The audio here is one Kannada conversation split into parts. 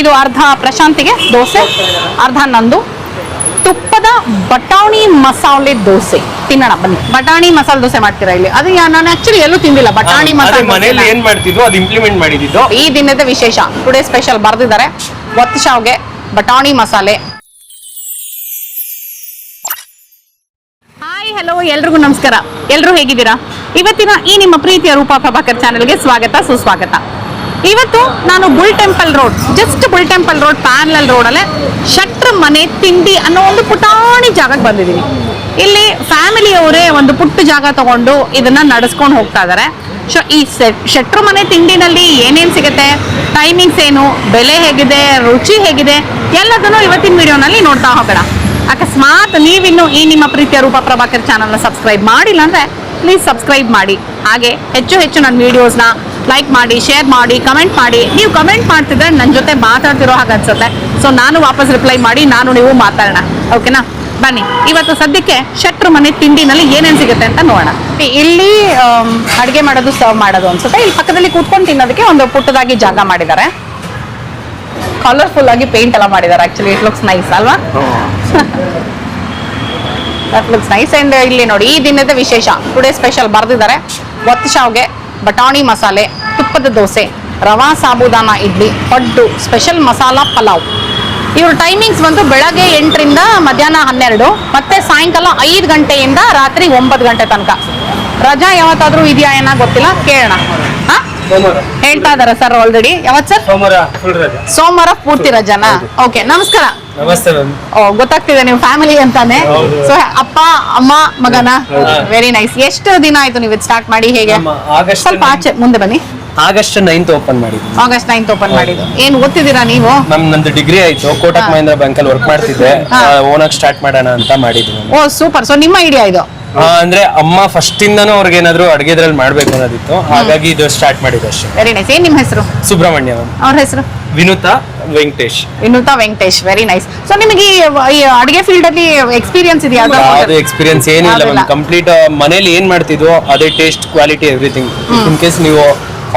ಇದು ಅರ್ಧ ಪ್ರಶಾಂತಿಗೆ ದೋಸೆ ಅರ್ಧ ನಂದು. ತುಪ್ಪದ ಬಟಾಣಿ ಮಸಾಲೆ ದೋಸೆ. ತಿನ್ನೋಣ ಬನ್ನಿ. ಬಟಾಣಿ ಮಸಾಲೆ ದೋಸೆ ಮಾಡ್ತೀರಾ ಇಲ್ಲಿ? ಅದು ನಾನು ಆಕ್ಚುಲಿ ಎಲ್ಲೂ ತಿಂದಿಲ್ಲ. ಬಟಾಣಿ ಮಸಾಲೆ ಮನೆಯಲ್ಲಿ. ಏನ್ ಅದು ಇಂಪ್ಲಿಮೆಂಟ್ ಮಾಡಿದ್ದು. ಈ ದಿನದ ವಿಶೇಷ. ಟುಡೇ ಸ್ಪೆಷಲ್ ಬರೆದಿದ್ದಾರೆ. ಒತ್ತು ಶಾವ್ಗೆ ಬಟಾಣಿ ಮಸಾಲೆ. ಹಾಯ್ ಹಲೋ ಎಲ್ರಿಗೂ ನಮಸ್ಕಾರ. ಎಲ್ಲರೂ ಹೇಗಿದ್ದೀರಾ? ಇವತ್ತಿನ ಈ ನಿಮ್ಮ ಪ್ರೀತಿಯ ರೂಪಾ ಪ್ರಭಾಕರ್ ಚಾನೆಲ್ಗೆ ಸ್ವಾಗತ ಸುಸ್ವಾಗತ. ಇವತ್ತು ನಾನು Bull Temple Road just Bull Temple Road parallel ರೋಡಲ್ಲೇ ಶಟ್ರ ಮನೆ, ತಿಂಡಿ ಅನ್ನೋ ಒಂದು ಪುಟಾಣಿ ಜಾಗಕ್ಕೆ ಬಂದಿದ್ದೀನಿ. ಇಲ್ಲಿ ಫ್ಯಾಮಿಲಿಯವರೇ ಒಂದು ಪುಟ್ಟ ಜಾಗ ತಗೊಂಡು ಇದನ್ನ ನಡೆಸ್ಕೊಂಡು ಹೋಗ್ತಾ ಇದ್ದಾರೆ ಸೊ ಈ ಶೆಟ್ರು ಮನೆ, ತಿಂಡಿನಲ್ಲಿ ಏನೇನು ಸಿಗುತ್ತೆ ಟೈಮಿಂಗ್ಸ್ ಏನು, ಬೆಲೆ ಹೇಗಿದೆ, ರುಚಿ ಹೇಗಿದೆ, ಎಲ್ಲದನ್ನು ಇವತ್ತಿನ ವಿಡಿಯೋನಲ್ಲಿ ನೋಡ್ತಾ ಹೋಗೋಣ. ಅಕಸ್ಮಾತ್ ನೀವಿನ್ನು ಈ ನಿಮ್ಮ ಪ್ರೀತಿಯ ರೂಪ ಪ್ರಭಾಕರ್ ಚಾನಲ್ನ ಸಬ್ಸ್ಕ್ರೈಬ್ ಮಾಡಿಲ್ಲ ಅಂದ್ರೆ ಪ್ಲೀಸ್ ಸಬ್ಸ್ಕ್ರೈಬ್ ಮಾಡಿ. ಹಾಗೆ ಹೆಚ್ಚು ಹೆಚ್ಚು ನನ್ನ ವಿಡಿಯೋಸ್ನ ಲೈಕ್ ಮಾಡಿ ಶೇರ್ ಮಾಡಿ ಕಮೆಂಟ್ ಮಾಡಿ. ನೀವು ಕಮೆಂಟ್ ಮಾಡ್ತಿದ್ರೆ ನನ್ನ ಜೊತೆ ಮಾತಾಡ್ತಿರೋ ಹಾಗೆ ಅನ್ಸುತ್ತೆ. ಸೊ ನಾನು ವಾಪಸ್ ರಿಪ್ಲೈ ಮಾಡಿ ನಾನು ನೀವು ಮಾತಾಡೋಣ. ಓಕೆನಾ ಬನ್ನಿ. ಇವತ್ತು ಸದ್ಯಕ್ಕೆ ಶೆಟ್ರು ಮನೆ ತಿಂಡಿನಲ್ಲಿ ಏನೇನು ಸಿಗುತ್ತೆ ಅಂತ ನೋಡೋಣ. ಇಲ್ಲಿ ಅಡುಗೆ ಮಾಡೋದು ಸರ್ವ್ ಮಾಡೋದು ಅನ್ಸುತ್ತೆ. ಇಲ್ಲಿ ಪಕ್ಕದಲ್ಲಿ ಕೂತ್ಕೊಂಡು ತಿನ್ನೋದಕ್ಕೆ ಒಂದು ಪುಟ್ಟದಾಗಿ ಜಾಗ ಮಾಡಿದ್ದಾರೆ. ಕಲರ್ಫುಲ್ ಆಗಿ ಪೇಂಟ್ ಎಲ್ಲ ಮಾಡಿದ್ದಾರೆ ಆಕ್ಚುಲಿ ಇಟ್ ಲುಕ್ಸ್ ನೈಸ್ ಅಲ್ವಾ? ದಟ್ ಲುಕ್ಸ್ ನೈಸ್ ಅಂಡ್ ಇಲ್ಲಿ ನೋಡಿ ಈ ದಿನದ ವಿಶೇಷ. ಟುಡೇ ಸ್ಪೆಷಲ್ ಬರೆದಿದ್ದಾರೆ. ಒತ್ತು ಶಾವ್ಗೆ. ಬಟಾಣಿ ಮಸಾಲೆ, ತುಪ್ಪದ ದೋಸೆ, ರವಾ ಸಾಬುದಾನ ಇಡ್ಲಿ, ಪಡ್ಡು ಸ್ಪೆಷಲ್ ಮಸಾಲ ಪಲಾವ್. ಇವ್ರ ಟೈಮಿಂಗ್ಸ್ ಬಂದು ಬೆಳಗ್ಗೆ ಎಂಟರಿಂದ ಮಧ್ಯಾಹ್ನ ಹನ್ನೆರಡು, ಮತ್ತೆ ಸಾಯಂಕಾಲ ಐದು ಗಂಟೆಯಿಂದ ರಾತ್ರಿ ಒಂಬತ್ತು ಗಂಟೆ ತನಕ. ರಜಾ ಯಾವತ್ತಾದರೂ ಇದೆಯಾ ಏನೋ ಗೊತ್ತಿಲ್ಲ, ಕೇಳೋಣ. ಹೇಳ್ತಾ ಇದಾರೆ ಸರ್ ಆಲ್ರೆಡಿ ಯಾವತ್ ಸರ್ ಸೋಮವಾರ ಫುಲ್ ರಜೆ. ಸೋಮವಾರ ಪೂರ್ತಿ ರಜಾನಾ? ಓಕೆ ನಮಸ್ಕಾರ. ನಮಸ್ತೆ ಓ ಗೊತ್ತಾಗ್ತಿದೆ ನೀವು ಫ್ಯಾಮಿಲಿ ಅಂತಾನೆ. ಸೊ ಅಪ್ಪ ಅಮ್ಮ ಮಗನ? ವೆರಿ ನೈಸ್ ಎಷ್ಟು ದಿನ ಆಯ್ತು ನೀವು ಸ್ಟಾರ್ಟ್ ಮಾಡಿ ಹೇಗೆ? ಆಗಸ್ಟ್ ಸ್ವಲ್ಪ ಆಚೆ ಮುಂದೆ ಬನ್ನಿ. ಆಗಸ್ಟ್ ನೈನ್ತ್ ಓಪನ್ ಮಾಡಿದ್ವಿ. ಆಗಸ್ಟ್ ನೈನ್ತ್ ಓಪನ್ ಮಾಡಿದ್ದು. ಏನ್ ಓದ್ತಿದ್ದೀರಾ ನೀವು? ನಮ್ ನಂದು ಡಿಗ್ರಿ ಆಯ್ತು. ಕೋಟಕ್. ಮಹೇಂದ್ರ ಬ್ಯಾಂಕ್ ಅಲ್ಲಿ ವರ್ಕ್ ಮಾಡ್ತಿದ್ದೆ. ಓನಾಗಿ ಸ್ಟಾರ್ಟ್ ಮಾಡೋಣ ಅಂತ ಮಾಡಿದ್ವಿ. ಓ ಸೂಪರ್ ಸೊ ನಿಮ್ಮ ಐಡಿಯಾ ಇದು? ಅಂದ್ರೆ ಅಮ್ಮ ಫಸ್ಟ್ ಇಂದಾನು ಅವ್ರಿಗೆ ಏನಾದ್ರು ಅಡ್ಗೆದ್ರಲ್ಲಿ ಮಾಡ್ಬೇಕು ಅನ್ನೋದಿತ್ತು. ಹಾಗಾಗಿ ಇದು ಸ್ಟಾರ್ಟ್ ಮಾಡಿದ್ದು ಅಷ್ಟೇ. ವೆರಿ ನೈಸ್ ಏನ್ ನಿಮ್ಮ ಹೆಸರು? ಸುಬ್ರಹ್ಮಣ್ಯ ಮ್ಯಾಮ್. ಅವ್ರ ಹೆಸರು? Vinutha Venkatesh. Vinutha Venkatesh. Very nice so ನಿಮಗೆ ಈ ಈ ಅಡಿಗೆ ಫೀಲ್ಡ್ ಅಲ್ಲಿ ಎಕ್ಸ್ಪೀರಿಯನ್ಸ್ ಇದೆಯಾ ಅದು ಎಕ್ಸ್ಪೀರಿಯನ್ಸ್ ಏನಿಲ್ಲ. ಮ್ಯಾಮ್. ಕಂಪ್ಲೀಟ್ ಮನೇಲಿ ಏನ್ ಮಾಡ್ತಿದ್ವೋ ಅದೇ taste quality everything in case ನೀವು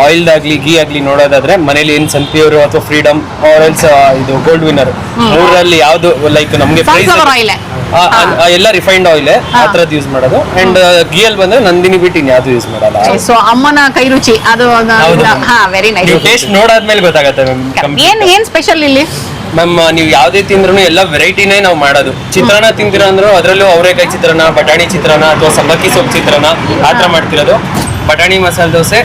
ಆಯಿಲ್ ಆಗ್ಲಿ ಗೀ ಆಗ್ಲಿ ನೋಡೋದಾದ್ರೆ ಮನೇಲಿ ಏನ್ ಸನ್ಪ್ಯೂರ್ ಅಥವಾ ಫ್ರೀಡಮ್ ಆರೆಲ್ಸ್ ಇದು ಗೋಲ್ಡ್ ವಿನ್ನರ್ ಮೂರರಲ್ಲಿ ಯಾವ್ದು ಲೈಕ್ ನಮ್ಗೆ ಪ್ರೈಸ್. ಎಲ್ಲ ರಿಫೈನ್ಡ್ ಆಯಿಲ್ ಆ ಯೂಸ್ ಮಾಡೋದು. ಅಂಡ್ ಗೀ ಅಲ್ಲಿ ಬಂದ್ರೆ ನಂದಿನಿ ಬಿಟ್ಟು ಯಾವ್ದು ಯೂಸ್ ಮಾಡಲ್ಲ. ಸೊ ಅಮ್ಮನ ಕೈ ರುಚಿ ಅದು ವೆರಿ ನೈಸ್ ಟೇಸ್ಟ್ ನೋಡಾದ್ಮೇಲೆ ಗೊತ್ತಾಗುತ್ತೆ ಮ್ಯಾಮ್ ಏನ್ ಏನ್ ಸ್ಪೆಷಲ್ ಇಲ್ಲಿ? ಮ್ಯಾಮ್ ನೀವು ಯಾವ್ದೇ ತಿಂದ್ರು ಎಲ್ಲ ವೆರೈಟಿನೇ ನಾವು ಮಾಡೋದು. ಚಿತ್ರಾನ್ನ ತಿಂತೀರ ಅಂದ್ರೂ ಅದರಲ್ಲೂ ಅವರೇಕಾಯಿ ಚಿತ್ರಾನ್ನ ಬಟಾಣಿ ಚಿತ್ರಾನ್ನ ಅಥವಾ ಸಂಬಕ್ಕಿ ಸೊಪ್ಪು ಚಿತ್ರಾನ್ನ ಆ ಥರ ಮಾಡ್ತಿರೋದು. ಬಟಾಣಿ masala dosa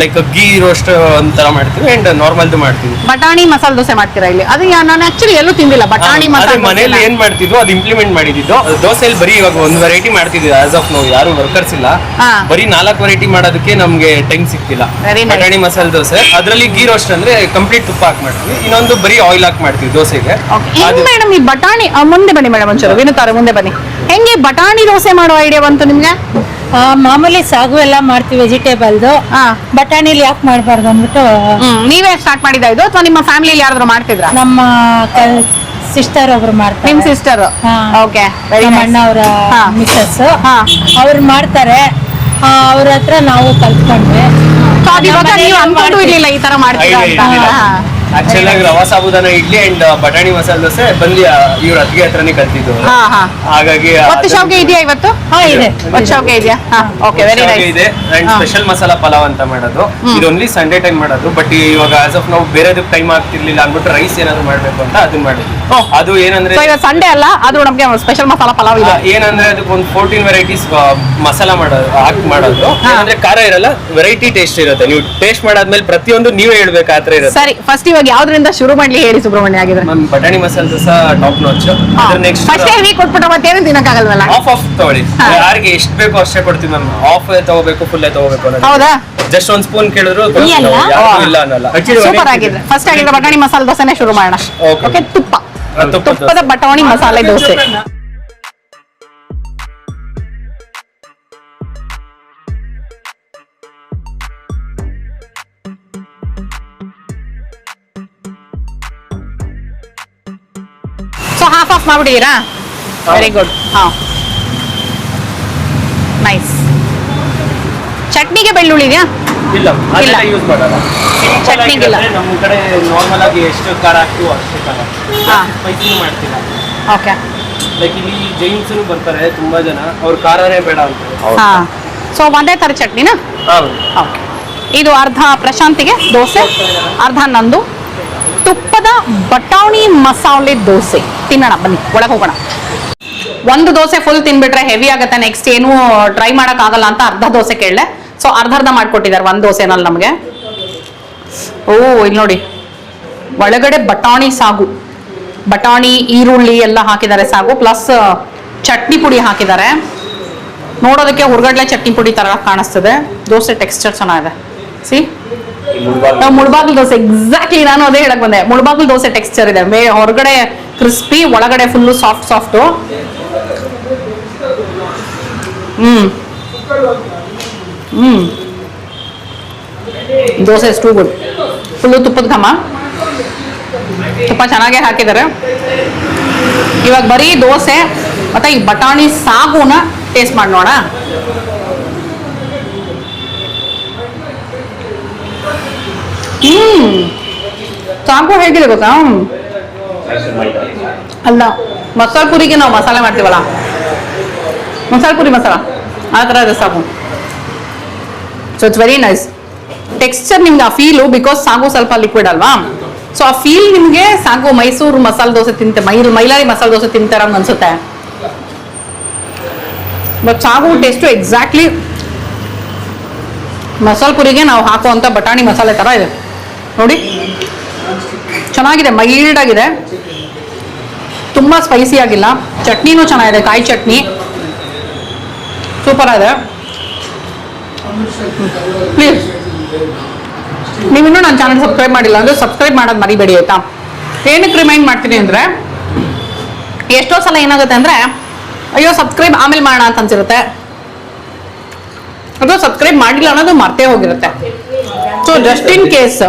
like ghee roast ಒಂಥರ ಮಾಡ್ತೀವಿ ಅಂಡ್ ನಾರ್ಮಲ್ದು ಮಾಡ್ತೀವಿ. ಬಟಾಣಿ ಮಸಾಲ ದೋಸೆ ಮಾಡ್ತೀರಾ ಇಲ್ಲಿ? ಅದು ಯಾ- ನಾನು ಆಕ್ಚುಲಿ ಎಲ್ಲೂ ತಿಂದಿಲ್ಲ ಬಟಾಣಿ ಅದೇ ಮಸಾಲೆ ಮನೇಲಿ. ಏನ್ ಮಾಡ್ತಿದ್ವು ಅದು ಇಂಪ್ಲಿಮೆಂಟ್ ಮಾಡಿದ್ದು. ದೋಸೆಯಲ್ಲಿ ಬರೀ ಇವಾಗ ಒಂದು ವೆರೈಟಿ ಮಾಡ್ತಿದ್ವಿ ಆಸ್ ಆಫ್ ನಾವು ಯಾರು ವರ್ಕರ್ಸ್ ಇಲ್ಲ. ಹಾ. ಬರೀ ನಾಲ್ಕು ವೆರೈಟಿ ಮಾಡೋದಕ್ಕೆ ನಮ್ಗೆ ಟೈಮ್ ಸಿಕ್ತಿಲ್ಲ. Very nice. ಬಟಾಣಿ ಮಸಾಲ ದೋಸೆ ಅದರಲ್ಲಿ ಗೀ ರೋಸ್ಟ್ ಅಂದ್ರೆ ಕಂಪ್ಲೀಟ್ ತುಪ್ಪ ಹಾಕಿ ಮಾಡ್ತೀವಿ ಇನ್ನೊಂದು ಬರೀ ಆಯಿಲ್ ಹಾಕಿ ಮಾಡ್ತೀವಿ ದೋಸೆಗೆ. Okay. ಹೆಂಗ್ ಅದು ಮೇಡಮ್ ಈ ಬಟಾಣಿ ಆ, ಮುಂದೆ ಬನ್ನಿ ಮೇಡಮ್ ಒಂಚೂರು ವಿನುತ್ತಾರೆ ಮುಂದೆ ಬನ್ನಿ. ಹೆಂಗೆ ಬಟಾಣಿ ದೋಸೆ ಮಾಡೋ ಐಡಿಯಾ ಬಂತು ನಿಮ್ಗೆ? ಮಾಮೂಲಿ ಸಾಗು ಎಲ್ಲ ಮಾಡ್ತೀವಿ ವೆಜಿಟೇಬಲ್ದು. ಬಟಾಣಿಲಿ ಯಾಕೆ ಮಾಡಬಾರ್ದು ಅಂದ್ಬಿಟ್ಟು ನೀವೇ ಸ್ಟಾರ್ಟ್ ಮಾಡಿದ ಇದು ಅಥವಾ ನಿಮ್ಮ ಫ್ಯಾಮಿಲಿಯಲ್ಲಿ ಯಾರಾದ್ರೂ ಮಾಡ್ತಿದ್ರ? ನಮ್ಮ ಸಿಸ್ಟರ್ ಒಬ್ರು ಮಾಡ್ತಾರೆ. ನಿಮ್ ಸಿಸ್ಟರ್. ಓಕೆ ವೆರಿ ನಮ್ಮ ಅಣ್ಣ ಅವರ ಹಾ. ಮಿಸಸ್ ಹಾ. ಅವ್ರು ಮಾಡ್ತಾರೆ. ಅವ್ರ ಹತ್ರ ನಾವು ಕಲ್ತ್ಕೊಂಡ್ವಿ. ಇವಾಗ ನಮ್ಮ ನೀವು ಅನ್ಕೊಂಡು. ಇರ್ಲಿಲ್ಲ ಈ ತರ ಮಾಡ್ತೀರಾ ಅಂತ. ಆಕ್ಚುಲ್ ಆಗಿ ರವಾ ಸಾಬುದಾನ ಇಡ್ಲಿ ಅಂಡ್ ಬಟಾಣಿ ಮಸಾಲ ದೋಸೆ ಬಂದು ಇವ್ರ ಅತ್ತಿಗೆ ಹತ್ರನೇ ಕಲ್ತಿದ್ದು. ಹಾ ಹಾ. ಹಾಗಾಗಿ ಒತ್ತು ಶಾವ್ಗೆ ಇದೆಯಾ ಇವತ್ತು? ಹಾ ಇದೆ. ಒತ್ತು ಶಾವ್ಗೆ ಇದೆಯಾ? ಹಾ ಓಕೆ ವೆರಿ ನೈಸ್ ಇದೆ. ಅಂಡ್ ಸ್ಪೆಷಲ್ ಮಸಾಲಾ ಪಲಾವ್ ಅಂತ ಮಾಡೋದು. ಇದು ಓನ್ಲಿ ಸಂಡೇ ಟೈಮ್ ಮಾಡೋದು. ಬಟ್ ಇವಾಗ ಆಸ್ ಆಫ್ ನಾವು ಬೇರೆದಕ್ಕೆ ಟೈಮ್ ಆಗ್ತಿರ್ಲಿಲ್ಲ ಅಂದ್ಬಿಟ್ಟು ರೈಸ್ ಏನಾದ್ರು ಮಾಡ್ಬೇಕು ಅಂತ ಅದನ್ನ ಮಾಡಿದ್ವಿ ಅದು ಏನಂದ್ರೆ ಇವತ್ತು ಸಂಡೇ ಅಲ್ಲ ಅದು ನಮ್ಗೆ ಸ್ಪೆಷಲ್ ಮಸಾಲಾ ಪಲಾವ್ ಇದೆ. ಏನಂದ್ರೆ ಅದಕ್ಕೆ ಒಂದು ಫೋರ್ಟೀನ್ ವೆರೈಟೀಸ್ ಮಸಾಲ ಮಾಡೋದು ಹಾಕಿ ಮಾಡೋದು. ಅಂದ್ರೆ ಖಾರ ಇರಲ್ಲ ವೆರೈಟಿ ಟೇಸ್ಟ್ ಇರುತ್ತೆ. ನೀವು ಟೇಸ್ಟ್ ಮಾಡಾದ್ಮೇಲೆ ಪ್ರತಿಯೊಂದು ನೀವೇ ಹೇಳ್ಬೇಕಾದ್ರೆ ಆ ಥರ ಇರುತ್ತೆ. ಸರಿ ಫಸ್ಟ್ ಇವಾಗ ಯಾವ್ದ್ರಿಂದ ಶುರು ಮಾಡ್ಲಿ ಹೇಳಿ ಸುಬ್ರಹ್ಮಣ್ಯ ಆಗಿದ್ರೆ. ಮ್ಯಾಮ್ ಬಟಾಣಿ ಮಸಾಲೆ ದೋಸೆ ಟಾಪ್ ನಾಚ್ ಅದ್ರ ನೆಕ್ಸ್ಟ್ ಫಸ್ಟ್ ಹೆವಿ ಕೊಟ್ಬಿಟ್ಟು ಮತ್ತೇನು ತಿನ್ನಕ್ಕಾಗಲ್ವಲ್ಲ? ಆಫ್ ಆಫ್ ತಗೊಳ್ಳಿ. ಯಾರಿಗೆ ಎಷ್ಟು ಬೇಕೋ ಅಷ್ಟೇ ಕೊಡ್ತೀವಿ ಮ್ಯಾಮ್. ಆಫ್ ತಗೋಬೇಕು ಫುಲ್ ತಗೋಬೇಕು ಹೌದಾ? ಜಸ್ಟ್ ಒಂದ್ ಸ್ಪೂನ್ ಕೇಳಿದ್ರು ಇಲ್ಲ ಅನ್ನಲ್ಲ. ಸೂಪರ್ ಆಗಿದ್ರೆ. ಫಸ್ಟ್ ಆಗಿದ್ರೆ ಬಟಾಣಿ ಮಸಾಲೆ ದೋಸೆನೆ ಶುರು ಮಾಡೋಣ. ಓಕೆ ತುಪ್ಪ. ಆ, ತುಪ್ಪದ ತುಪ್ಪದ ಬಟಾಣಿ ಮಸಾಲೆ ದೋಸೆ. ಹಾಫ್ ಆಫ್ ಮಾಡ್ಬಿಟ್ಟಿದ್ದೀರಾ? ವೆರಿ ಗುಡ್ ಹಾ. ನೈಸ್ ಚಟ್ನಿಗೆ ಬೆಳ್ಳುಳ್ಳಿ ಇದೆಯಾ? ಇಲ್ಲ ಅದೆಲ್ಲ ಇಲ್ಲ. ಯೂಸ್ ಮಾಡಲ್ಲ ಚಟ್ನಿಗಿಲ್ಲ. ನಮ್ಮ ಕಡೆ ನಾರ್ಮಲ್ ಆಗಿ ಎಷ್ಟು ಖಾರ ಹಾಕ್ತೀವೋ ಅಷ್ಟೇ ಖಾರ. ಹಾ. ಸ್ಪೈಸಿನೂ ಮಾಡ್ತಿಲ್ಲ ಓಕೆ ಲೈಕ್ ಇಲ್ಲಿ ಜೈನ್ಸ್ ಬರ್ತಾರೆ ತುಂಬಾ ಜನ. ಅವ್ರು ಖಾರನೇ ಬೇಡ ಅಂತ. ಹಾ. ಸೊ ಒಂದೇ ಥರ ಚಟ್ನಿನಾ? ಹೌದು. ಓಕೆ ಇದು ಅರ್ಧ ಪ್ರಶಾಂತಿಗೆ ದೋಸೆ. ಅರ್ಧ ನಂದು. ತುಪ್ಪದ ಬಟಾಣಿ ಮಸಾಲೆ ದೋಸೆ. ತಿನ್ನೋಣ, ಬನ್ನಿ, ಒಳಗೆ ಹೋಗೋಣ. ಒಂದು ದೋಸೆ ಫುಲ್ ತಿನ್ಬಿಟ್ರೆ ಹೆವಿ ಆಗುತ್ತೆ ನೆಕ್ಸ್ಟ್ ಏನು ಟ್ರೈ ಆಗಲ್ಲ ಅಂತ ಅರ್ಧ ದೋಸೆ ಕೇಳಲೆ ಸೊ ಅರ್ಧ ಅರ್ಧ ಮಾಡ್ಕೊಟ್ಟಿದ್ದಾರೆ, ಒಂದು ದೋಸೆನಲ್ಲಿ ನಮಗೆ. ಓ ಇಲ್ಲಿ ನೋಡಿ. ಒಳಗಡೆ ಬಟಾಣಿ ಸಾಗು. ಬಟಾಣಿ, ಈರುಳ್ಳಿ ಎಲ್ಲ ಹಾಕಿದ್ದಾರೆ ಸಾಗು ಪ್ಲಸ್ ಚಟ್ನಿ ಪುಡಿ ಹಾಕಿದ್ದಾರೆ. ನೋಡೋದಕ್ಕೆ ಹುರ್ಗಡ್ಲೆ ಚಟ್ನಿ ಪುಡಿ ತರ ಕಾಣಿಸ್ತದೆ. ದೋಸೆ ಟೆಕ್ಸ್ಚರ್ ಚೆನ್ನಾಗಿದೆ. ಸಿ ನಾವು ಮುಳ್ಬಾಗಿಲು ದೋಸೆ ಎಕ್ಸಾಕ್ಟ್ಲಿ ನಾನು ಅದೇ ಹೇಳಕ್ ಬಂದೆ. ಮುಳ್ಬಾಗಿಲು ದೋಸೆ ಟೆಕ್ಸ್ಚರ್ ಇದೆ. ಮೇ ಹೊರಗಡೆ ಕ್ರಿಸ್ಪಿ ಒಳಗಡೆ full soft soft hmm. Hmm. Dosa ಎಷ್ಟು ಗುಡ್ ಫುಲ್ಲು ತುಪ್ಪದ ಘಮ. ತುಪ್ಪ ಚೆನ್ನಾಗೇ ಹಾಕಿದ್ದಾರೆ. ಇವಾಗ ಬರೀ ದೋಸೆ ಮತ್ತೆ ಈ ಬಟಾಣಿ ಸಾಗುನ ಟೇಸ್ಟ್ ಮಾಡಿ ನೋಡ? ಹ್ಮ್. ಚಾಕು ಹೇಗಿದೆ ಗೊತ್ತಾ? ಅಲ್ಲ ಮಸಾಲ ಪುರಿಗೆ ನಾವು ಮಸಾಲೆ ಮಾಡ್ತೀವಲ್ಲ? ಮಸಾಲ ಪುರಿ ಮಸಾಲ. ಆ ಥರ ಇದೆ ಸಾಗು. So it's very nice texture ನಿಮ್ಗೆ ಆ ಫೀಲು ಬಿಕಾಸ್ ಸಾಗು ಸ್ವಲ್ಪ ಲಿಕ್ವಿಡ್ ಅಲ್ವಾ? ಸೊ ಆ ಫೀಲ್ ನಿಮಗೆ ಸಾಗು ಮೈಸೂರು ಮಸಾಲೆ ದೋಸೆ ತಿಂತೆ ಮೈರು ಮೈಲಾರಿ ಮಸಾಲೆ ದೋಸೆ ತಿಂತಾರ ಅನ್ಸುತ್ತೆ. ಬಟ್ ಸಾಗು ಟೇಸ್ಟು ಎಕ್ಸಾಕ್ಟ್ಲಿ ಮಸಾಲೆ ಪುರಿಗೆ ನಾವು ಹಾಕುವಂಥ ಬಟಾಣಿ ಮಸಾಲೆ ಥರ ಇದೆ. ನೋಡಿ. ಚೆನ್ನಾಗಿದೆ ಮೈಲ್ಡ್ ಆಗಿದೆ. ತುಂಬ ಸ್ಪೈಸಿ ಆಗಿಲ್ಲ. ಚಟ್ನಿನೂ ಚೆನ್ನಾಗಿದೆ, ಕಾಯಿ ಚಟ್ನಿ. ಸೂಪರ್ ಇದೆ ಪ್ಲೀಸ್ ನೀವಿನ್ನೂ ನನ್ನ ಚಾನಲ್ ಸಬ್ಸ್ಕ್ರೈಬ್ ಮಾಡಿಲ್ಲ ಅಂದರೆ ಸಬ್ಸ್ಕ್ರೈಬ್ ಮಾಡೋದು ಮರಿಬೇಡಿ, ಆಯಿತಾ? ಏನಕ್ಕೆ ರಿಮೈಂಡ್ ಮಾಡ್ತೀನಿ ಅಂದರೆ, ಎಷ್ಟೋ ಸಲ ಏನಾಗುತ್ತೆ ಅಂದರೆ, ಅಯ್ಯೋ ಸಬ್ಸ್ಕ್ರೈಬ್ ಆಮೇಲೆ ಮಾಡೋಣ ಅಂತ ಅನ್ಸಿರುತ್ತೆ. ಅದು ಸಬ್ಸ್ಕ್ರೈಬ್ ಮಾಡಿಲ್ಲ ಅನ್ನೋದು ಮರ್ತೇ ಹೋಗಿರುತ್ತೆ. So just in case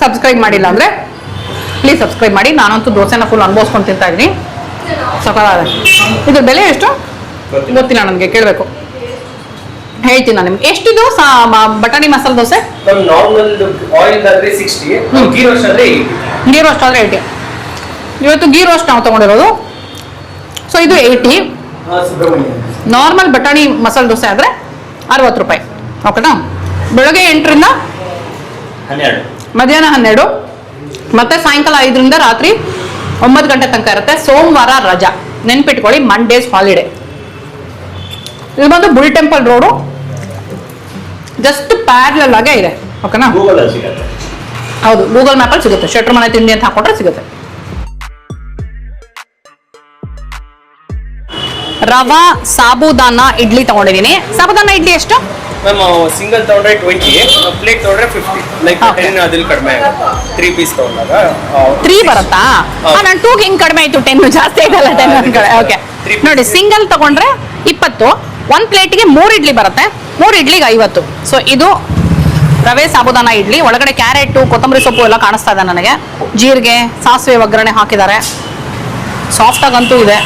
subscribe ಮಾಡಿಲ್ಲ ಅಂದರೆ ಪ್ಲೀಸ್ ಸಬ್ಸ್ಕ್ರೈಬ್ ಮಾಡಿ. ನಾನಂತೂ ದೋಸೆನ ಫುಲ್ ಅನುಭವಿಸ್ಕೊಂಡು ತಿಂತಾ ಇದ್ದೀನಿ. ಸಕಾಲ ಇದ್ರ ಬೆಲೆ ಎಷ್ಟು? ಗೊತ್ತಿಲ್ಲ ನನಗೆ ಕೇಳಬೇಕು. ಹೇಳ್ತೀನಿ ನಾನು ನಿಮ್ಗೆ. ಎಷ್ಟಿದು? ಬಟಾಣಿ ಮಸಾಲೆ ದೋಸೆ? ಗೀ ರೋಸ್ಟ್ ಆದ್ರೆ ಏಯ್ಟಿ ಇವತ್ತು ಗೀ ರೋಸ್ಟ್ ನಾವು ತೊಗೊಂಡಿರೋದು. ಸೊ ಇದು ಏಯ್ಟಿ ನಾರ್ಮಲ್ ಬಟಾಣಿ ಮಸಾಲೆ ದೋಸೆ ಆದರೆ ಅರವತ್ತು ರೂಪಾಯಿ. ಓಕೆನಾ ಬೆಳಗ್ಗೆ ಎಂಟರಿಂದ ಹನ್ನೆರಡು. ಮಧ್ಯಾಹ್ನ ಹನ್ನೆರಡು ಮತ್ತೆ ಸಾಯಂಕಾಲ ಐದರಿಂದ ರಾತ್ರಿ ಒಂಬತ್ತು ಗಂಟೆ ತನಕ ಇರುತ್ತೆ. ಸೋಮವಾರ ರಜಾ. ನೆನ್ಪಿಟ್ಕೊಳ್ಳಿ ಮಂಡೇಸ್ ಹಾಲಿಡೇ ಇದು ಬಂದು bull temple road just parallel ಆಗೇ ಇದೆ. ಓಕೆನಾ ಗೂಗಲ್ ಅಲ್ಲಿ ಸಿಗತ್ತೆ. ಹೌದು ಗೂಗಲ್ ಮ್ಯಾಪಲ್ಲಿ ಸಿಗುತ್ತೆ. ಶೆಟ್ರ್ ಮನೆ ತಿಂಡಿ ಅಂತ ಹಾಕೊಂಡ್ರೆ ಸಿಗುತ್ತೆ. ರವಾ ಸಾಬುದಾನ ಇಡ್ಲಿ ತಗೊಂಡಿದ್ದೀನಿ. ಸಾಬುದಾನ ಇಡ್ಲಿ ಎಷ್ಟು? ಮ್ಯಾಮ್ ಸಿಂಗಲ್ ತಗೊಂಡ್ರೆ ಟ್ವೆಂಟಿ ಪ್ಲೇಟ್ ತಗೊಂಡ್ರೆ ಫಿಫ್ಟಿ ಲೈಕ್. ಟೆನ್ ಅದ್ರಲ್ಲಿ ಕಡಿಮೆ ತ್ರೀ ಪೀಸ್ ತಗೊಂಡಾಗ ತ್ರೀ ಬರುತ್ತಾ. ನಾನು ಟೂಗೆ ಹಿಂಗ್ ಕಡಿಮೆ ಆಯ್ತು ಟೆನ್ ಜಾಸ್ತಿ ಆಯ್ತಲ್ಲ ಟೆನ್ ಓಕೆ ನೋಡಿ ಸಿಂಗಲ್ ತಗೊಂಡ್ರೆ ಇಪ್ಪತ್ತು ಒಂದ್ ಪ್ಲೇಟ್ಗೆ ಮೂರು ಇಡ್ಲಿ ಬರುತ್ತೆ. ಮೂರು ಇಡ್ಲಿಗೆ ಐವತ್ತು. ಸೊ ಇದು ರವೆ ಸಾಬುದಾನ ಇಡ್ಲಿ. ಒಳಗಡೆ ಕ್ಯಾರೆಟು ಕೊತ್ತಂಬರಿ ಸೊಪ್ಪು ಎಲ್ಲ ಕಾಣಿಸ್ತಾ ಇದೆ ನನಗೆ. ಜೀರಿಗೆ ಸಾಸಿವೆ ಒಗ್ಗರಣೆ ಹಾಕಿದ್ದಾರೆ. ಸಾಫ್ಟಾಗಂತೂ ಇದೆ.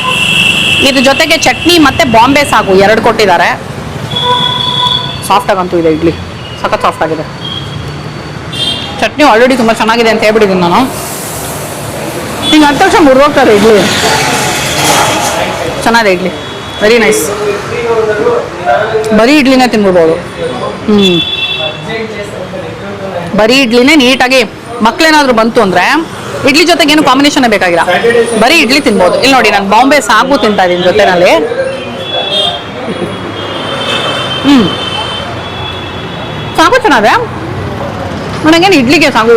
ಇದ್ರ ಜೊತೆಗೆ ಚಟ್ನಿ ಮತ್ತೆ ಬಾಂಬೆ ಸಾಗು ಎರಡು ಕೊಟ್ಟಿದ್ದಾರೆ. ಸಾಫ್ಟಾಗಂತೂ ಇದೆ ಇಡ್ಲಿ. ಸಖತ್ ಸಾಫ್ಟ್ ಆಗಿದೆ. ಚಟ್ನಿ ಆಲ್ರೆಡಿ ತುಂಬ ಚೆನ್ನಾಗಿದೆ ಅಂತ ಹೇಳ್ಬಿಟ್ಟಿದ್ದೀನಿ ನಾನು. ಹಿಂಗೆ ಹತ್ತು ತಕ್ಷಣ ಮುರಿದೋಗ್ತಾರೆ ಇಡ್ಲಿ. ಚೆನ್ನಾಗಿದೆ ಇಡ್ಲಿ. ವೆರಿ ನೈಸ್ ಬರೀ ಇಡ್ಲಿನೇ ತಿನ್ಬಿಡ್ಬೋದು ಹ್ಞೂ ಬರೀ ಇಡ್ಲಿನೇ ನೀಟಾಗಿ ಮಕ್ಕಳೇನಾದರೂ ಬಂತು ಅಂದರೆ ಇಡ್ಲಿ ಜೊತೆಗೆ ಏನು ಕಾಂಬಿನೇಷನ್ ಬೇಕಾಗಿಲ್ಲ. ಬರೀ ಇಡ್ಲಿ ತಿನ್ಬೋದು. ಇಲ್ಲಿ ನೋಡಿ, ನಾನು ಬಾಂಬೆ ಸಾಗು ತಿಂತಾ ಇದ್ದೀನಿ ಜೊತೆನಲ್ಲಿ. ಹ್ಮ್. ಸಾಗು ಚೆನ್ನಾಗಿದೆ ನನಗೇನು ಇಡ್ಲಿಗೆ ಸಾಗು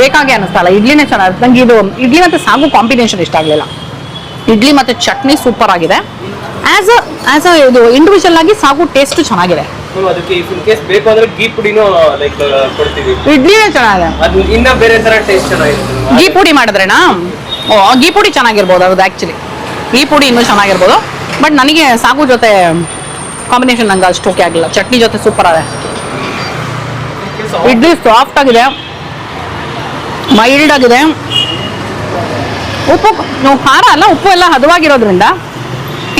ಬೇಕಾಗೆ ಅನಿಸ್ತಲ್ಲ ಇಡ್ಲಿನೇ ಚೆನ್ನಾಗಿ ನಂಗೆ ಇದು ಇಡ್ಲಿ ಮತ್ತು ಸಾಗು ಕಾಂಬಿನೇಷನ್ ಇಷ್ಟ ಆಗಲಿಲ್ಲ. ಇಡ್ಲಿ ಮತ್ತು ಚಟ್ನಿ ಸೂಪರ್ ಆಗಿದೆ. ಆ್ಯಸ್ ಅ ಇದು ಇಂಡಿವಿಜುವಲ್ ಆಗಿ ಸಾಗು ಟೇಸ್ಟ್ ಚೆನ್ನಾಗಿದೆ. ಅದಕ್ಕೆ ಇಫ್ ಇನ್ ಕೇಸ್ ಬೇಕು ಅಂದ್ರೆ ಗೀ ಪುಡಿನೂ ಲೈಕ್ ಕೊಡ್ತೀವಿ. ಇಡ್ಲಿನೇ ಚೆನ್ನಾಗಿದೆ. ಅದು ಇನ್ನ ಬೇರೆ ತರ ಟೇಸ್ಟ್ ಚೆನ್ನಾಗಿರುತ್ತೆ ಗೀ ಪುಡಿ ಮಾಡಿದ್ರೇನಾ? ಓ ಗೀ ಪುಡಿ ಚೆನ್ನಾಗಿರ್ಬೋದು ಅದು ಆ್ಯಕ್ಚುಲಿ ಗೀ ಪುಡಿ ಇನ್ನೂ ಚೆನ್ನಾಗಿರ್ಬೋದು. ಬಟ್ ನನಗೆ ಸಾಗು ಜೊತೆ ಕಾಂಬಿನೇಷನ್ ನಂಗೆ ಅಷ್ಟು ಓಕೆ ಆಗಿಲ್ಲ. ಚಟ್ನಿ ಜೊತೆ ಸೂಪರ್ ಆಗಿದೆ ಇಡ್ಲಿ ಸಾಫ್ಟ್ ಆಗಿದೆ. ಮೈಲ್ಡ್ ಆಗಿದೆ. ಉಪ್ಪು ಖಾರ ಅಲ್ಲ ಉಪ್ಪು ಎಲ್ಲ ಹದವಾಗಿರೋದ್ರಿಂದ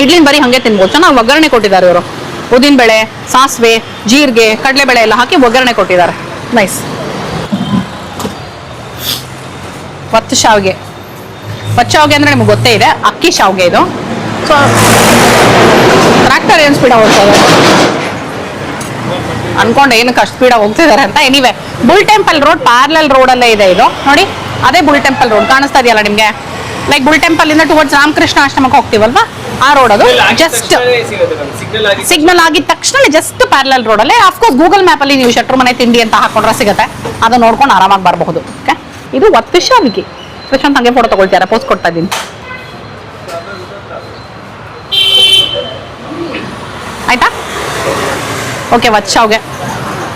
ಇಡ್ಲಿನ ಬರೀ ಹಂಗೆ ತಿನ್ಬೋದು. ಚೆನ್ನಾಗಿ ಒಗ್ಗರಣೆ ಕೊಟ್ಟಿದ್ದಾರೆ ಇವರು. ಉದ್ದಿನಬೇಳೆ ಸಾಸಿವೆ, ಜೀರಿಗೆ, ಕಡಲೆಬೇಳೆ ಎಲ್ಲ ಹಾಕಿ ಒಗ್ಗರಣೆ ಕೊಟ್ಟಿದ್ದಾರೆ. ನೈಸ್ ಒತ್ತು ಶಾವಿಗೆ. ಒತ್ತು ಶಾವಿಗೆ ಅಂದ್ರೆ ನಿಮ್ಗೆ ಗೊತ್ತೇ ಇದೆ, ಅಕ್ಕಿ ಶಾವಿಗೆ ಇದು. ಸೊ ಟ್ರ್ಯಾಕ್ಟರ್ ಏನು ಸ್ಪೀಡ್ ಹೋಗ್ತದೆ ಅನ್ಕೊಂಡು ಏನಕ್ಕೆ ಅಷ್ಟು ಸ್ಪೀಡ್ ಹೋಗ್ತಿದ್ದಾರೆ ಅಂತ. Anyway bull temple road parallel ರೋಡಲ್ಲೇ ಇದೆ ಇದು. ನೋಡಿ, ಅದೇ ಬುಲ್ ಟೆಂಪಲ್ ರೋಡ್ ಕಾಣಿಸ್ತಾ ಇದೆಯಲ್ಲ ನಿಮಗೆ? ಲೈಕ್ ಬುಲ್ ಟೆಂಪಲ್ ಇಂದ ಟುವರ್ಡ್ಸ್ ರಾಮಕೃಷ್ಣ ಆಶ್ರಮಕ್ಕೆ ಹೋಗ್ತೀವಲ್ವಾ? ಆ ರೋಡ್ ಅದು ಜಸ್ಟ್ ಸಿಗ್ನಲ್ ಆಗಿ ಸಿಗ್ನಲ್ ಆಗಿದ ತಕ್ಷಣ ಜಸ್ಟ್ ಪ್ಯಾರಲಲ್ ರೋಡಲ್ಲೇ ಅಫ್ಕೋರ್ಸ್ ಗೂಗಲ್ ಮ್ಯಾಪ್ ಅಲ್ಲಿ ನೀವು ಶೆಟ್ರು ಮನೆ ತಿಂಡಿ ಅಂತ ಹಾಕೊಂಡ್ರೆ ಸಿಗುತ್ತೆ. ಅದನ್ನ ನೋಡ್ಕೊಂಡು ಆರಾಮಾಗಿ ಬರಬಹುದು. ಓಕೆ ಇದು ಶಾವಿಗೆ ಪ್ರಶಾಂತ್ ಹಂಗೆ ಫೋಟೋ ತಗೊಳ್ತಾರೆ? ಪೋಸ್ಟ್ ಕೊಡ್ತಾ ಇದ್ದೀನಿ. ಆಯ್ತಾ? ಓಕೆ ವತ್ ಶಾವ್ಗೆ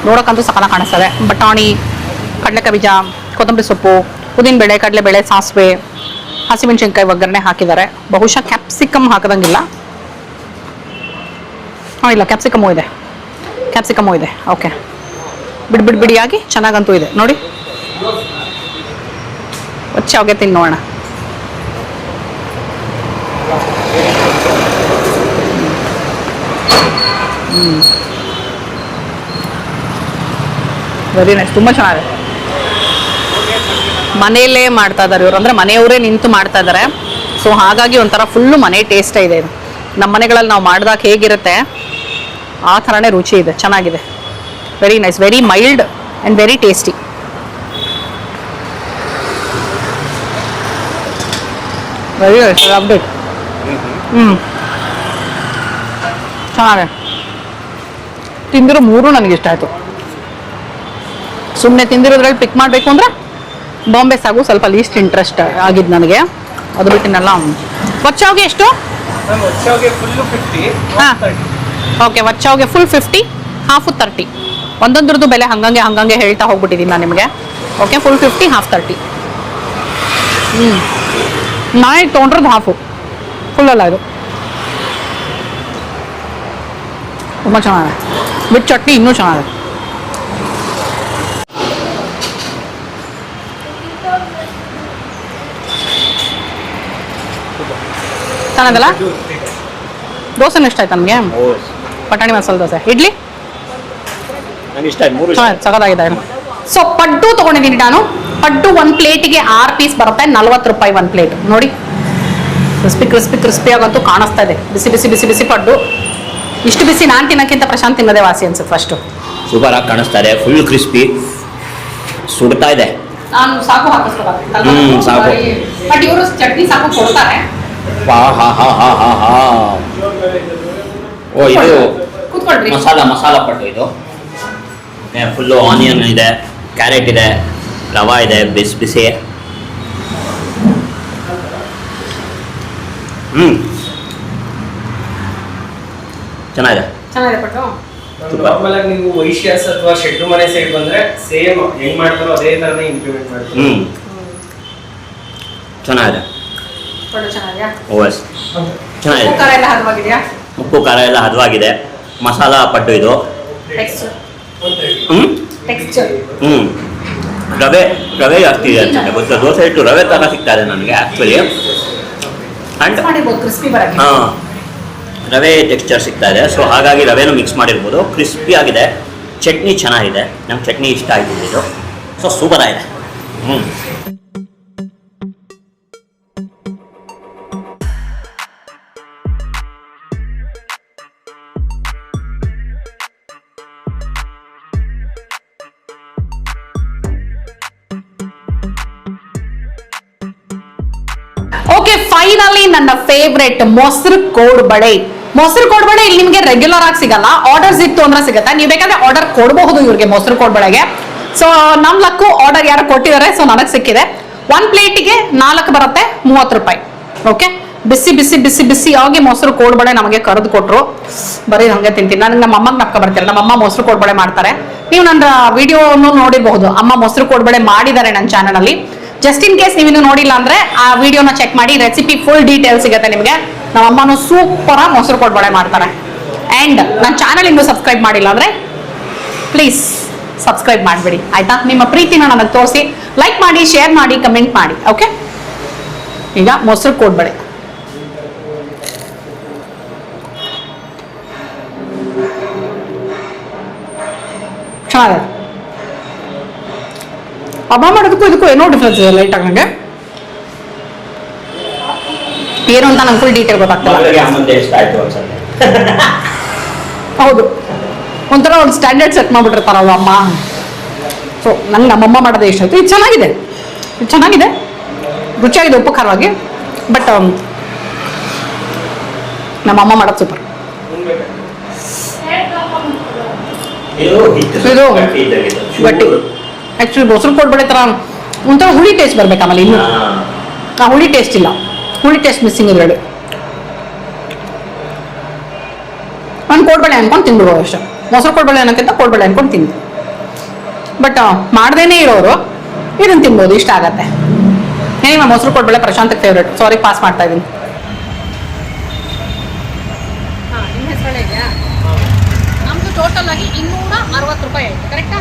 ನೋಡೋಕ್ಕಂತೂ ಸಕಲ ಕಾಣಿಸ್ತದೆ. ಬಟಾಣಿ ಕಡಲೆಕಾಯಿ ಬೀಜ ಕೊತ್ತಂಬರಿ ಸೊಪ್ಪು ಉದ್ದಿನಬೇಳೆ ಕಡಲೆಬೇಳೆ ಸಾಸಿವೆ ಹಸಿಮೆಣಸಿನ್ಕಾಯಿ ಒಗ್ಗರಣೆ ಹಾಕಿದ್ದಾರೆ. ಬಹುಶಃ ಕ್ಯಾಪ್ಸಿಕಮ್ ಹಾಕದಂಗಿಲ್ಲ. ಹಾಂ, ಇಲ್ಲ ಕ್ಯಾಪ್ಸಿಕಮು ಇದೆ. ಕ್ಯಾಪ್ಸಿಕಮು ಇದೆ. ಓಕೆ ಬಿಡ್ ಬಿಡ್, ಬಿಡಿಯಾಗಿ ಚೆನ್ನಾಗಂತೂ ಇದೆ. ನೋಡಿ. ಶಾವಿಗೆ ತಿಂದು ನೋಡೋಣ. ವೆರಿ ನೈಸ್ ತುಂಬ ಚೆನ್ನಾಗಿದೆ. ಮನೆಯಲ್ಲೇ ಮಾಡ್ತಾ ಇದ್ದಾರೆ ಇವರು. ಅಂದರೆ ಮನೆಯವರೇ ನಿಂತು ಮಾಡ್ತಾ ಇದ್ದಾರೆ ಸೊ ಹಾಗಾಗಿ ಒಂಥರ ಫುಲ್ಲು ಮನೆ ಟೇಸ್ಟ್ ಇದೆ ನಮ್ಮ ಮನೆಗಳಲ್ಲಿ ನಾವು ಮಾಡಿದಾಗ ಹೇಗಿರುತ್ತೆ, ಆ ಥರನೇ ರುಚಿ ಇದೆ. ಚೆನ್ನಾಗಿದೆ. Very nice very mild and very tasty very update ಹ್ಞೂ ಚೆನ್ನಾಗಿದೆ ತಿಂದಿರೋ ಮೂರು ನನಗೆ ಇಷ್ಟ ಆಯಿತು. ಸುಮ್ಮನೆ ತಿಂದಿರೋದ್ರಲ್ಲಿ ಪಿಕ್ ಮಾಡಬೇಕು ಅಂದರೆ ಬಾಂಬೆ ಸಾಗು ಸ್ವಲ್ಪ ಲೀಸ್ಟ್ ಇಂಟ್ರೆಸ್ಟ್ ಆಗಿದ್ದು ನನಗೆ. ಅದು ಬಿಟ್ಟಿನಲ್ಲ. ವಚ್ಚಾವ್ಗೆ ಎಷ್ಟು? ಓಕೆ ವಚ್ಚಾವ್ಗೆ ಫುಲ್ ಫಿಫ್ಟಿ ಹಾಫು ತರ್ಟಿ ಒಂದೊಂದ್ರದ್ದು ಬೆಲೆ ಹಂಗಂಗೆ ಹಂಗಂಗೆ ಹೇಳ್ತಾ ಹೋಗ್ಬಿಟ್ಟಿದ್ದೀನಿ ನಾನು ನಿಮಗೆ. Okay full fifty half thirty ಹ್ಞೂ ನಾಯಿ ತೊಗೊಂಡ್ರದ್ದು ಹಾಫು ಫುಲ್ಲಲ್ಲ ಇದು. ತುಂಬ ಚೆನ್ನಾಗಿದೆ. ವಿತ್ ಚಟ್ನಿ ಇನ್ನೂ ಚೆನ್ನಾಗಿದೆ. ಚೆನ್ನಾಗಲ್ಲ ದೋಸೆನೂ ಇಷ್ಟ ಆಯ್ತು ನಮಗೆ? ಪಟಾಣಿ ಮಸಾಲೆ ದೋಸೆ. ಇಡ್ಲಿ? ಸಗದಾಗಿದೆ ಸೊ ಪಡ್ಡು ತಗೊಂಡಿದ್ದೀನಿ ನಾನು. ಪಡ್ಡು ಒಂದು ಪ್ಲೇಟಿಗೆ ಆರು ಪೀಸ್ ಬರುತ್ತೆ ನಲ್ವತ್ತು ರೂಪಾಯಿ ಒಂದು ಪ್ಲೇಟ್. ನೋಡಿ. ಕ್ರಿಸ್ಪಿ ಕ್ರಿಸ್ಪಿ ಕ್ರಿಸ್ಪಿ ಆಗಂತೂ ಕಾಣಿಸ್ತಾ ಇದೆ. ಬಿಸಿ ಬಿಸಿ ಬಿಸಿ ಬಿಸಿ ಪಡ್ಡು. ಇಷ್ಟು ಬಿಸಿ ನಾನು ತಿನ್ನೋಕ್ಕಿಂತ ಪ್ರಶಾಂತ್ ತಿನ್ನೋದೇ ವಾಸಿ ಅನ್ಸುತ್ತೆ ಫಸ್ಟು ಸೂಪರ್ ಆಗಿ ಕಾಣಿಸ್ತಾ ಇದೆ ಫುಲ್ ಕ್ರಿಸ್ಪಿ ಸುಡ್ತಾ ಇದೆ. ನಾನು ಸಾಕು ಸಾಕು. ಬಟ್ ಇವರು ಚಟ್ನಿ ಸಾಕು ಕೊಡ್ತಾರೆ. ಹಾ ಹಾ ಹಾ ಹಾ ಹಾ ಓ ಇದು ಕೂತ್ಕೊಳ್ರಿ. ಮಸಾಲ ಮಸಾಲ ಪಟ್ಟು ಇದು. ಫುಲ್ಲು ಆನಿಯನ್ ಇದೆ ಕ್ಯಾರೆಟ್ ಇದೆ ರವಾ ಇದೆ ಬಿಸಿ ಬಿಸಿ. ಹ್ಮ್. ಚೆನ್ನಾಗಿದೆ. ಚೆನ್ನಾಗಿದೆ ಪಟ್ಟು ನಾರ್ಮಲ್ ಆಗಿ ನೀವು ವೈಶ್ಯಾಸ್ ಅಥವಾ ಶೆಟ್ರು ಮನೆ ಸೈಡ್ ಬಂದ್ರೆ ಸೇಮ್ ಹೆಂಗ್ ಮಾಡ್ತಾರೋ ಅದೇ ತರನೇ ಇಂಪ್ಲಿಮೆಂಟ್ ಮಾಡ್ತಾರೆ ಹ್ಮ್. ಚೆನ್ನಾಗಿದೆ. ಪಡ್ಡು ಓಎಸ್ ಚೆನ್ನಾಗಿದೆ. ಉಪ್ಪು ಖಾರ ಎಲ್ಲ ಹದವಾಗಿದೆ. ಮಸಾಲ ಪಟ್ಟು ಇದು. ಹ್ಞೂ ರವೆ ರವೆ ಜಾಸ್ತಿ ಇದೆ ಅನ್ಸುತ್ತೆ ಗೊತ್ತಾ ದೋಸೆ ಇಟ್ಟು ರವೆ ಥರ ಸಿಗ್ತಾ ಇದೆ ನನಗೆ ಆ್ಯಕ್ಚುಲಿ ಹಾಂ. ರವೆ ಟೆಕ್ಸ್ಚರ್ ಸಿಗ್ತಾ ಇದೆ. ಸೊ ಹಾಗಾಗಿ ರವೆನೂ ಮಿಕ್ಸ್ ಮಾಡಿರ್ಬೋದು. ಕ್ರಿಸ್ಪಿ ಆಗಿದೆ. ಚಟ್ನಿ ಚೆನ್ನಾಗಿದೆ. ನಮ್ಮ ಚಟ್ನಿ ಇಷ್ಟ ಆಯ್ತು ಇದು. ಸೊ ಸೂಪರ್ ಆಗಿದೆ. ಹ್ಞೂ ನನ್ನ ಫೇವ್ರೆಟ್ ಮೊಸರು ಕೋಡ್ಬಳೆ. ಮೊಸರು ಕೋಡ್ಬಳೆ ಇಲ್ಲಿ ನಿಮಗೆ ರೆಗ್ಯುಲರ್ ಆಗಿ ಸಿಗಲ್ಲ. ಆರ್ಡರ್ಸ್ ಇತ್ತು ಅಂದ್ರೆ ಸಿಗುತ್ತೆ. ನೀವು ಬೇಕಾದ್ರೆ ಆರ್ಡರ್ ಕೊಡಬಹುದು ಇವ್ರಿಗೆ ಮೊಸರು ಕೋಡ್ಬಳೆಗೆ. ಸೊ ನಮ್ ಲಕ್ಕು ಆರ್ಡರ್ ಯಾರು ಕೊಟ್ಟಿದ್ದಾರೆ ಸೊ ನನಗೆ ಸಿಕ್ಕಿದೆ. ಒನ್ ಪ್ಲೇಟಿಗೆ ನಾಲ್ಕು ಬರುತ್ತೆ, ಮೂವತ್ತು ರೂಪಾಯಿ. ಓಕೆ ಬಿಸಿ ಬಿಸಿ ಬಿಸಿ ಬಿಸಿ ಆಗಿ ಮೊಸರು ಕೋಡ್ಬಳೆ ನಮಗೆ ಕರೆದು ಕೊಟ್ರು. ಬರೀ ಹಂಗೆ ತಿಂತೀನಿ. ನನಗೆ ನಮ್ಮ ಅಮ್ಮಗೆ ನಪ್ಕ ಬರ್ತೀರ ನಮ್ಮ ಅಮ್ಮ ಮೊಸರು ಕೋಡ್ಬಳೆ ಮಾಡ್ತಾರೆ. ನೀವು ನನ್ನ ವಿಡಿಯೋನು ನೋಡಿರಬಹುದು. ಅಮ್ಮ ಮೊಸರು ಕೋಡ್ಬಳೆ ಮಾಡಿದ್ದಾರೆ ನನ್ನ ಚಾನಲ್ ಅಲ್ಲಿ. ಜಸ್ಟ್ ಇನ್ ಕೇಸ್ ನೀವಿನ್ನು ನೋಡಿಲ್ಲ ಅಂದ್ರೆ ಆ ವಿಡಿಯೋನ ಚೆಕ್ ಮಾಡಿ ರೆಸಿಪಿ ಫುಲ್ ಡೀಟೇಲ್ ಸಿಗುತ್ತೆ ನಿಮಗೆ. ನಮ್ಮ ಅಮ್ಮನೂ ಸೂಪರ್ ಮೊಸರು ಕೊಡ್ಬಳೆ ಮಾಡ್ತಾರೆ ಅಂಡ್ ನನ್ನ ಚಾನಲ್ ಇನ್ನೂ ಸಬ್ಸ್ಕ್ರೈಬ್ ಮಾಡಿಲ್ಲ ಅಂದ್ರೆ ಪ್ಲೀಸ್ ಸಬ್ಸ್ಕ್ರೈಬ್ ಮಾಡಿಬಿಡಿ. ಆಯಿತಾ? ನಿಮ್ಮ ಪ್ರೀತಿನ ನನಗೆ ತೋರಿಸಿ. ಲೈಕ್ ಮಾಡಿ ಶೇರ್ ಮಾಡಿ ಕಮೆಂಟ್ ಮಾಡಿ ಓಕೆ ಈಗ ಮೊಸರು ಕೊಡ್ಬಳೆ ಚೆನ್ನಾಗಿದೆ ಹಬ್ಬ ಮಾಡೋದಕ್ಕೂ ಇದಕ್ಕೂ ಏನೋ ಡಿಫ್ರೆನ್ಸ್ ಇದೆ ಲೈಟಾಗಿ ನನಗೆ ಏನು ಅಂತ ನಂಗೆ ಫುಲ್ ಡೀಟೇಲ್ ಗೊತ್ತಾಗ್ತಿಲ್ಲ. ಹೌದು. ಒಂಥರ ಒಂದು ಸ್ಟ್ಯಾಂಡರ್ಡ್ ಸೆಟ್ ಮಾಡ್ಬಿಟ್ಟಿರ್ತಾರ ಅವ್ರ ಅಮ್ಮ. ಸೊ ನಂಗೆ ನಮ್ಮಮ್ಮ ಮಾಡೋದೇ ಇಷ್ಟ ಆಯ್ತು. ಇದು ಚೆನ್ನಾಗಿದೆ. ಇದು ಚೆನ್ನಾಗಿದೆ. ರುಚಿಯಾಗಿದೆ ಉಪ್ಪು ಖಾರವಾಗಿ ಬಟ್ ನಮ್ಮಮ್ಮ ಮಾಡೋದು ಸೂಪರ್ ಇದು ಗಟ್ಟಿ. ಆ್ಯಕ್ಚುಲಿ ಮೊಸರು ಕೊಡ್ಬೇಡಿ ಥರ ಒಂಥರ ಹುಳಿ ಟೇಸ್ಟ್ ಬರ್ಬೇಕು ಆಮೇಲೆ ಇನ್ನು. ಆ ಹುಳಿ ಟೇಸ್ಟ್ ಇಲ್ಲ. ಹುಳಿ ಟೇಸ್ಟ್ ಮಿಸ್ಸಿಂಗ್ ಇದರಲ್ಲಿ ಒಂದು ಕೊಡ್ಬೇಡ ಅನ್ಕೊಂಡು ತಿಂದ್ಬಿಡೋ ಅಷ್ಟೇ. ಮೊಸರು ಕೊಡ್ಬೇಡ ಅನ್ನೋಕ್ಕಿಂತ ಕೊಡ್ಬೇಡ ಅನ್ಕೊಂಡು ತಿಂದು. ಬಟ್ ಮಾಡ್ದೇನೆ ಇರೋರು ಇದನ್ನ ತಿನ್ಬೋದು ಇಷ್ಟ ಆಗತ್ತೆ. ಏನಿಲ್ಲ ಮೊಸರು ಕೊಡ್ಬೇಡ ಪ್ರಶಾಂತ್ ಫೇವ್ರೇಟ್ ಸಾರಿ ಪಾಸ್ ಮಾಡ್ತಾ ಇದ್ದೀನಿ ನಮ್ಮದು ಟೋಟಲ್ ಆಗಿ ಇನ್ನೂರ ಅರವತ್ತು ರೂಪಾಯಿ ಆಯಿತು ಕರೆಕ್ಟಾ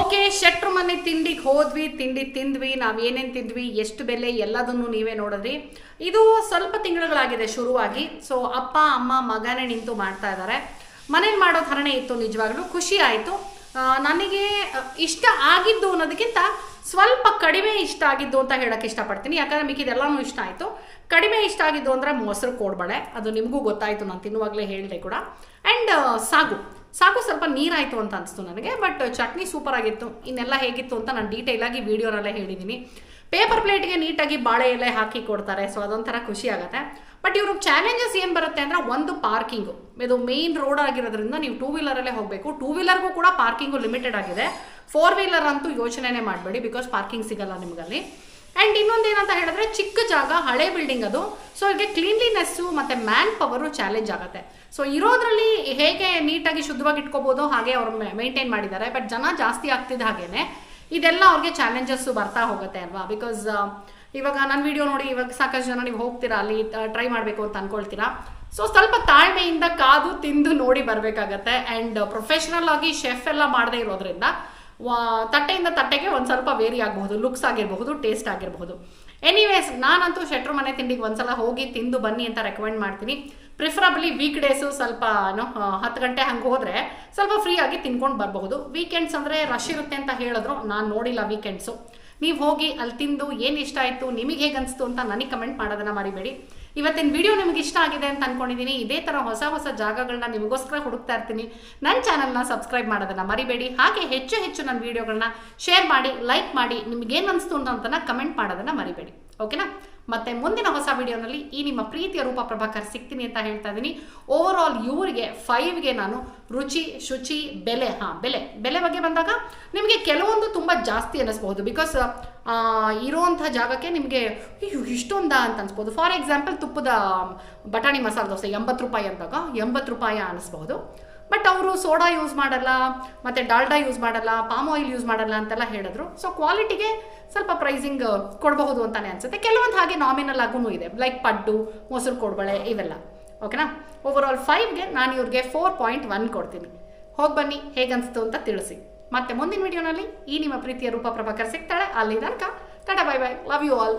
ಓಕೆ, ಶೆಟ್ರು ಮನೆ ತಿಂಡಿಗೆ ಹೋದ್ವಿ, ತಿಂಡಿ ತಿಂದ್ವಿ, ನಾವು ಏನೇನು ತಿಂದ್ವಿ, ಎಷ್ಟು ಬೆಲೆ, ಎಲ್ಲದನ್ನು ನೀವೇ ನೋಡಿದ್ರಿ. ಇದು ಸ್ವಲ್ಪ ತಿಂಗಳುಗಳಾಗಿದೆ ಶುರುವಾಗಿ. ಸೊ ಅಪ್ಪ, ಅಮ್ಮ, ಮಗನೇ ನಿಂತು ಮಾಡ್ತಾ ಇದ್ದಾರೆ ಮನೇಲಿ ಮಾಡೋ ಥರನೇ ಇತ್ತು ನಿಜವಾಗ್ಲೂ, ಖುಷಿ ಆಯಿತು. ನನಗೆ ಇಷ್ಟ ಆಗಿದ್ದು ಅನ್ನೋದಕ್ಕಿಂತ ಸ್ವಲ್ಪ ಕಡಿಮೆ ಇಷ್ಟ ಆಗಿದ್ದು ಅಂತ ಹೇಳಕ್ಕೆ ಇಷ್ಟಪಡ್ತೀನಿ. ಯಾಕಂದ್ರೆ ಮಿಕ್ಕಿದೆಲ್ಲನೂ ಇಷ್ಟ ಆಯಿತು. ಕಡಿಮೆ ಇಷ್ಟ ಆಗಿದ್ದು ಅಂದರೆ ಮೊಸರು ಕೋಡ್ಬಳೆ. ಅದು ನಿಮಗೂ ಗೊತ್ತಾಯಿತು, ನಾನು ತಿನ್ನುವಾಗಲೇ ಹೇಳಿದೆ ಕೂಡ. ಆ್ಯಂಡ್ ಸಾಗು. ಸಾಕು ಸ್ವಲ್ಪ ನೀರಾಯಿತು ಅಂತ ಅನಿಸ್ತು ನನಗೆ ಬಟ್ ಚಟ್ನಿ ಸೂಪರ್ ಆಗಿತ್ತು. ಇನ್ನೆಲ್ಲ ಹೇಗಿತ್ತು ಅಂತ ನಾನು ಡೀಟೇಲಾಗಿ ವೀಡಿಯೋನಲ್ಲೇ ಹೇಳಿದ್ದೀನಿ ಪೇಪರ್ ಪ್ಲೇಟ್ಗೆ ನೀಟಾಗಿ ಬಾಳೆ ಎಲೆ ಹಾಕಿ ಕೊಡ್ತಾರೆ ಸೊ ಅದೊಂಥರ ಖುಷಿ ಆಗುತ್ತೆ. ಬಟ್ ಇವ್ರ ಚಾಲೆಂಜಸ್ ಏನು ಬರುತ್ತೆ ಅಂದರೆ ಒಂದು ಪಾರ್ಕಿಂಗು ಇದು ಮೇನ್ ರೋಡ್ ಆಗಿರೋದ್ರಿಂದ ನೀವು ಟೂ ವೀಲರಲ್ಲೇ ಹೋಗಬೇಕು. ಟೂ ವೀಲರ್ಗೂ ಕೂಡ ಪಾರ್ಕಿಂಗು ಲಿಮಿಟೆಡ್ ಆಗಿದೆ. ಫೋರ್ ವೀಲರ್ ಅಂತೂ ಯೋಚನೆನೇ ಮಾಡಬೇಡಿ ಬಿಕಾಸ್ ಪಾರ್ಕಿಂಗ್ ಸಿಗಲ್ಲ ನಿಮಗಲ್ಲಿ. ಆ್ಯಂಡ್ ಇನ್ನೊಂದು ಏನಂತ ಹೇಳಿದ್ರೆ, ಚಿಕ್ಕ ಜಾಗ, ಹಳೆ ಬಿಲ್ಡಿಂಗ್ ಅದು. ಸೊ ಇದಕ್ಕೆ ಕ್ಲೀನ್ಲಿನೆಸ್ಸು ಮತ್ತು ಮ್ಯಾನ್ ಪವರು ಚಾಲೆಂಜ್ ಆಗುತ್ತೆ. ಸೊ ಇರೋದ್ರಲ್ಲಿ ಹೇಗೆ ನೀಟಾಗಿ ಶುದ್ಧವಾಗಿ ಇಟ್ಕೋಬೋದು, ಹಾಗೆ ಅವ್ರು ಮೇಂಟೈನ್ ಮಾಡಿದ್ದಾರೆ. ಬಟ್ ಜನ ಜಾಸ್ತಿ ಆಗ್ತಿದ್ದ ಹಾಗೇನೆ, ಇದೆಲ್ಲ ಅವ್ರಿಗೆ ಚಾಲೆಂಜಸ್ಸು ಬರ್ತಾ ಹೋಗುತ್ತೆ ಅಲ್ವಾ? ಬಿಕಾಸ್ ಇವಾಗ ನನ್ನ ವಿಡಿಯೋ ನೋಡಿ, ಇವಾಗ ಸಾಕಷ್ಟು ಜನ ನೀವು ಹೋಗ್ತೀರಾ, ಅಲ್ಲಿ ಟ್ರೈ ಮಾಡಬೇಕು ಅಂತ ಅಂದ್ಕೊಳ್ತೀರಾ ಸೊ ಸ್ವಲ್ಪ ತಾಳ್ಮೆಯಿಂದ ಕಾದು, ತಿಂದು ನೋಡಿ ಬರಬೇಕಾಗತ್ತೆ. ಆ್ಯಂಡ್ ಪ್ರೊಫೆಷ್ನಲ್ ಆಗಿ ಶೆಫ್ ಎಲ್ಲ ಮಾಡದೇ ಇರೋದ್ರಿಂದ ತಟ್ಟೆಯಿಂದ ತಟ್ಟೆಗೆ ಒಂದು ಸ್ವಲ್ಪ ವೇರಿ ಆಗಬಹುದು, ಲುಕ್ಸ್ ಆಗಿರಬಹುದು ಟೇಸ್ಟ್ ಆಗಿರಬಹುದು. ಎನಿವೇಸ್ ನಾನಂತೂ ಶೆಟ್ರು ಮನೆ ತಿಂಡಿಗೆ ಒಂದ್ಸಲ ಹೋಗಿ ತಿಂದು ಬನ್ನಿ ಅಂತ ರೆಕಮೆಂಡ್ ಮಾಡ್ತೀನಿ. ಪ್ರಿಫರಬ್ಲಿ ವೀಕ್ ಡೇಸು ಸ್ವಲ್ಪ, ಏನೋ ಹತ್ತು ಗಂಟೆ ಹಂಗೆ ಹೋದರೆ ಸ್ವಲ್ಪ ಫ್ರೀ ಆಗಿ ತಿನ್ಕೊಂಡು ಬರಬಹುದು. ವೀಕೆಂಡ್ಸ್ ಅಂದರೆ ರಶ್ ಇರುತ್ತೆ ಅಂತ ಹೇಳಿದ್ರು, ನಾನು ನೋಡಿಲ್ಲ ವೀಕೆಂಡ್ಸು ನೀವು ಹೋಗಿ ಅಲ್ಲಿ ತಿಂದು ಏನು ಇಷ್ಟ ಆಯಿತು, ನಿಮಗೆ ಹೇಗೆ ಅನಿಸ್ತು ಅಂತ ನನಗೆ ಕಮೆಂಟ್ ಮಾಡೋದನ್ನು ಮರಿಬೇಡಿ. ಇವತ್ತಿನ ವಿಡಿಯೋ ನಿಮ್ಗೆ ಇಷ್ಟ ಆಗಿದೆ ಅಂತ ಅನ್ಕೊಂಡಿದ್ದೀನಿ ಇದೇ ಥರ ಹೊಸ ಹೊಸ ಜಾಗಗಳನ್ನ ನಿಮಗೋಸ್ಕರ ಹುಡುಕ್ತಾ ಇರ್ತೀನಿ. ನನ್ನ ಚಾನಲ್ನ ಸಬ್ಸ್ಕ್ರೈಬ್ ಮಾಡೋದನ್ನು ಮರಿಬೇಡಿ. ಹಾಗೆ ಹೆಚ್ಚು ಹೆಚ್ಚು ನನ್ನ ವಿಡಿಯೋಗಳನ್ನ ಶೇರ್ ಮಾಡಿ ಲೈಕ್ ಮಾಡಿ ನಿಮಗೇನು ಅನಿಸ್ತು ಅಂತ ಕಮೆಂಟ್ ಮಾಡೋದನ್ನು ಮರಿಬೇಡಿ. ಓಕೆನಾ ಮತ್ತೆ ಮುಂದಿನ ಹೊಸ ವಿಡಿಯೋನಲ್ಲಿ ಈ ನಿಮ್ಮ ಪ್ರೀತಿಯ ರೂಪ ಪ್ರಭಾಕರ್ ಸಿಗ್ತೀನಿ ಅಂತ ಹೇಳ್ತಾ ಇದ್ದೀನಿ ಓವರ್ ಆಲ್ ಇವರಿಗೆ ಫೈವ್ಗೆ ನಾನು ರುಚಿ, ಶುಚಿ, ಬೆಲೆ, ಹಾಂ, ಬೆಲೆ ಬೆಲೆ ಬಗ್ಗೆ ಬಂದಾಗ ನಿಮಗೆ ಕೆಲವೊಂದು ತುಂಬ ಜಾಸ್ತಿ ಅನ್ನಿಸ್ಬಹುದು. ಬಿಕಾಸ್ ಇರೋವಂಥ ಜಾಗಕ್ಕೆ ನಿಮಗೆ ಇಷ್ಟೊಂದ ಅಂತ ಅನ್ಸ್ಬೋದು ಫಾರ್ ಎಕ್ಸಾಂಪಲ್ ತುಪ್ಪದ, ಬಟಾಣಿ ಮಸಾಲೆ ದೋಸೆ ಎಂಬತ್ತು ರೂಪಾಯಿ ಅಂದಾಗ ಎಂಬತ್ತು ರೂಪಾಯಿ ಅನ್ನಿಸ್ಬಹುದು. ಬಟ್ ಅವರು ಸೋಡಾ ಯೂಸ್ ಮಾಡಲ್ಲ, ಮತ್ತು ಡಾಲ್ಡಾ ಯೂಸ್ ಮಾಡಲ್ಲ ಪಾಮ್ ಆಯಿಲ್ ಯೂಸ್ ಮಾಡಲ್ಲ ಅಂತೆಲ್ಲ ಹೇಳಿದ್ರು. ಸೊ ಕ್ವಾಲಿಟಿಗೆ ಸ್ವಲ್ಪ ಪ್ರೈಸಿಂಗ್ ಕೊಡಬಹುದು ಅಂತಾನೆ ಅನ್ಸುತ್ತೆ. ಕೆಲವೊಂದು ಹಾಗೆ ನಾಮಿನಲ್ ಆಗೂ ಇದೆ. ಲೈಕ್ ಪಡ್ಡು, ಮೊಸರು ಕೊಡಬಳೆ ಇವೆಲ್ಲ. ಓಕೆನಾ ಓವರ್ ಆಲ್ ಫೈವ್ಗೆ ನಾನು ಇವ್ರಿಗೆ ಫೋರ್ ಪಾಯಿಂಟ್ ಒನ್ ಕೊಡ್ತೀನಿ. ಹೋಗಿ ಬನ್ನಿ, ಹೇಗನ್ಸ್ತು ಅಂತ ತಿಳಿಸಿ. ಮತ್ತೆ ಮುಂದಿನ ವಿಡಿಯೋನಲ್ಲಿ ಈ ನಿಮ್ಮ ಪ್ರೀತಿಯ ರೂಪ ಪ್ರಭಾಕರ್ ಸಿಗ್ತಾಳೆ. ಅಲ್ಲಿ ತನಕ, tata bye bye love you all